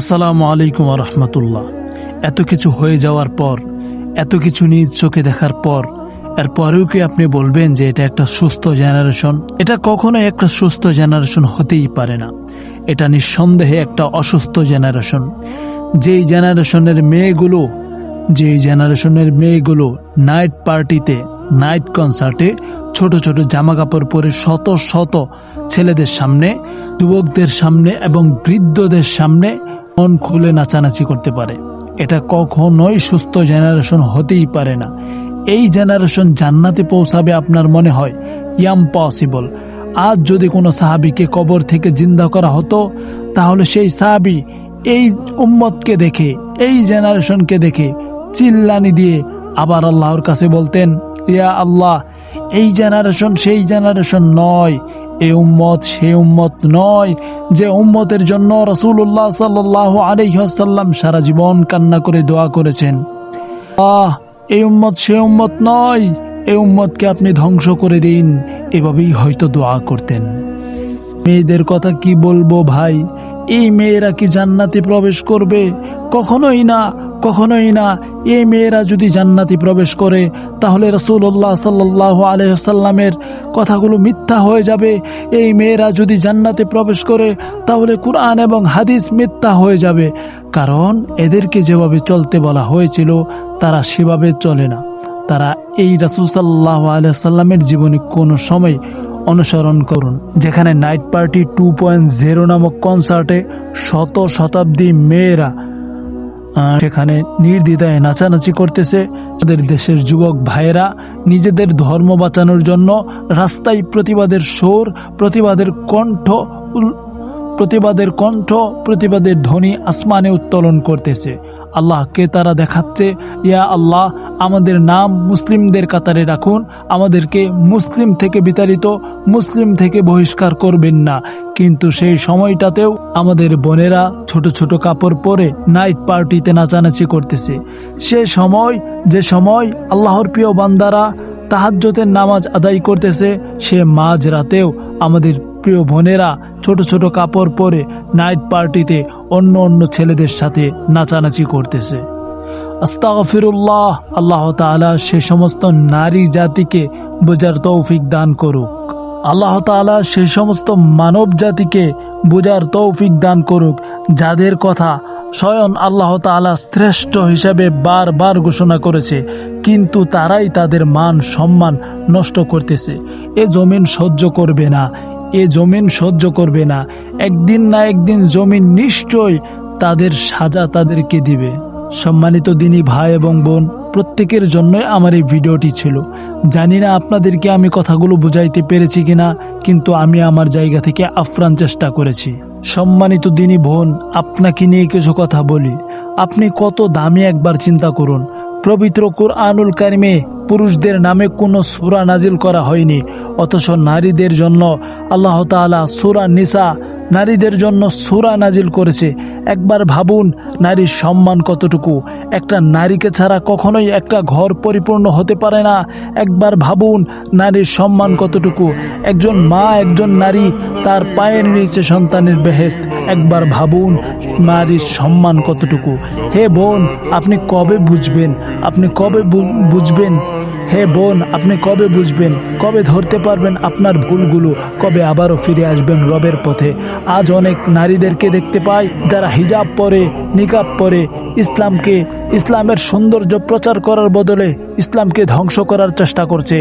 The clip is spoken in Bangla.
আসসালামু আলাইকুম রহমতুল্লাহ। এত কিছু হয়ে যাওয়ার পর, এত কিছু নিজ চোখে দেখার পর, এরপরেও কি আপনি বলবেন যে এটা একটা সুস্থ জেনারেশন এটা কখনোই একটা সুস্থ জেনারেশন হতেই পারে না। এটা নিঃসন্দেহে একটা অসুস্থ জেনারেশন যেই জেনারেশনের মেয়েগুলো, যেই জেনারেশনের মেয়েগুলো নাইট পার্টিতে নাইট কনসার্টে ছোট ছোট জামা কাপড় পরে শত শত ছেলেদের সামনে, যুবকদের সামনে এবং বৃদ্ধদের সামনে মন খুলে নাচানাচি করতে পারে। এটা কখনোই সুস্থ জেনারেশন হতেই পারে না। এই জেনারেশন জান্নাতে পৌঁছাবে আপনার মনে হয়? I'm possible. আজ যদি কোনো সাহাবিকে কবর থেকে জিন্দা করা হতো, তাহলে সেই সাহাবি এই উম্মতকে দেখে, এই জেনারেশনকে দেখে, চিল্লানি দিয়ে আবার আল্লাহর কাছে বলতেন, ইয়া আল্লাহ এই জেনারেশন সেই জেনারেশন নয়। এই উম্মত সেই উম্মত নয় যে উম্মতের জন্য রসুল্লাহ সাল্লাহ আলহ্লাম সারা জীবন কান্না করে দোয়া করেছেন। আহ, এই উম্মত সে উম্মত নয়। এই উম্মতকে আপনি ধ্বংস করে দিন। এভাবেই হয়তো দোয়া করতেন। মেয়েদের কথা কি বলব ভাই? এই মেয়েরা কি জান্নাতে প্রবেশ করবে? কখনোই না কখনোই না। এই মেয়েরা যদি জান্নাতি প্রবেশ করে, তাহলে রসুল্লাহ সাল্লাহ আলহামের কথাগুলো মিথ্যা হয়ে যাবে। এই মেয়েরা যদি জান্নাতে প্রবেশ করে, তাহলে কোরআন এবং হাদিস মিথ্যা হয়ে যাবে। কারণ এদেরকে যেভাবে চলতে বলা হয়েছিল, তারা সেভাবে চলে না। তারা এই রাসুল সাল্লাহ আলহামের জীবনে কোনো সময় অনুসরণ করুন, যেখানে night party two point zero নামক কনসার্টে শত শতাব্দী মেয়েরা সেখানে নির্দ্বিধায় নাচানাচি করতেছে। তাদের দেশের যুবক ভাইয়েরা নিজেদের ধর্ম বাঁচানোর জন্য রাস্তায় প্রতিবাদের সুর, প্রতিবাদের কণ্ঠ প্রতিবাদের কণ্ঠ, প্রতিবাদের ধ্বনি আসমানে উত্তোলন করতেছে। আল্লাহকে তারা দেখাচ্ছে? ইয়া আল্লাহ, আমাদের নাম মুসলিমদের কাতারে রাখুন। আমাদেরকে মুসলিম থেকে বিতাড়িত, মুসলিম থেকে বহিষ্কার করবেন না। কিন্তু সেই সময়টাতেও আমাদের বোনেরা ছোট ছোট কাপড় পরে নাইট পার্টিতে নাচানাচি করতেছে। সে সময়, যে সময় আল্লাহর প্রিয় বান্দারা তাহাজ্জতের নামাজ আদায় করতেছে, সে মাঝ রাতেও আমাদের প্রিয় বোনেরা, ছোট ছোট কাপড় পরে নাইট পার্টিতে অন্য অন্য ছেলেদের সাথে নাচানাচি করতেছে। আস্তাগফিরুল্লাহ, আল্লাহ তাআলা সে সমস্ত নারী জাতিকে বোঝার তৌফিক দান করুক। আল্লাহ তাআলা সে সমস্ত মানব জাতিকে বোঝার তৌফিক দান করুক, যাদের কথা স্বয়ং আল্লাহ তাআলা শ্রেষ্ঠ হিসাবে বারবার ঘোষণা করেছে, কিন্তু তারাই তাদের মান সম্মান নষ্ট করতেছে। এ জমিন সহ্য করবে না এ জমিন সহ্য করবে না। একদিন না একদিন জমিন নিশ্চয় তাদের সাজা তাদেরকে দিবে। সম্মানিত দিনী ভাই এবং বোন, প্রত্যেকের জন্যই আমার এই ভিডিওটি ছিল। জানি না আপনাদেরকে আমি কথাগুলো বুঝাইতে পেরেছি কিনা, কিন্তু আমি আমার জায়গা থেকে আফরান চেষ্টা করেছি। সম্মানিত দিনী বোন, আপনাকে নিয়ে কিছু কথা বলি। আপনি কত দামি একবার চিন্তা করুন। পবিত্র কুরআনুল কারিমে পুরুষদের নামে কোনো সুরা নাজিল করা হয়নি। অথচ নারীদের জন্য আল্লাহ তালা সুরা নিসা নারীদের জন্য সুরা নাজিল করেছে। একবার ভাবুন, নারীর সম্মান কতটুকু? একটা নারীকে ছাড়া কখনোই একটা ঘর পরিপূর্ণ হতে পারে না। একবার ভাবুন, নারীর সম্মান কতটুকু? একজন মা, একজন নারী, তার পায়ের নিচে সন্তানের বেহেস্ত একবার ভাবুন, নারীর সম্মান কতটুকু? হে বোন, আপনি কবে বুঝবেন? আপনি কবে বুঝবেন? হে বোন, আপনি কবে বুঝবেন, কবে ধরতে পারবেন আপনার ভুলগুলো, কবে আবারও ফিরে আসবেন রবের পথে? আজ অনেক নারীদেরকে দেখতে পাই, যারা হিজাব পরে, নিকাব পরে, ইসলামকে, ইসলামের সৌন্দর্য প্রচার করার বদলে ইসলামকে ধ্বংস করার চেষ্টা করছে।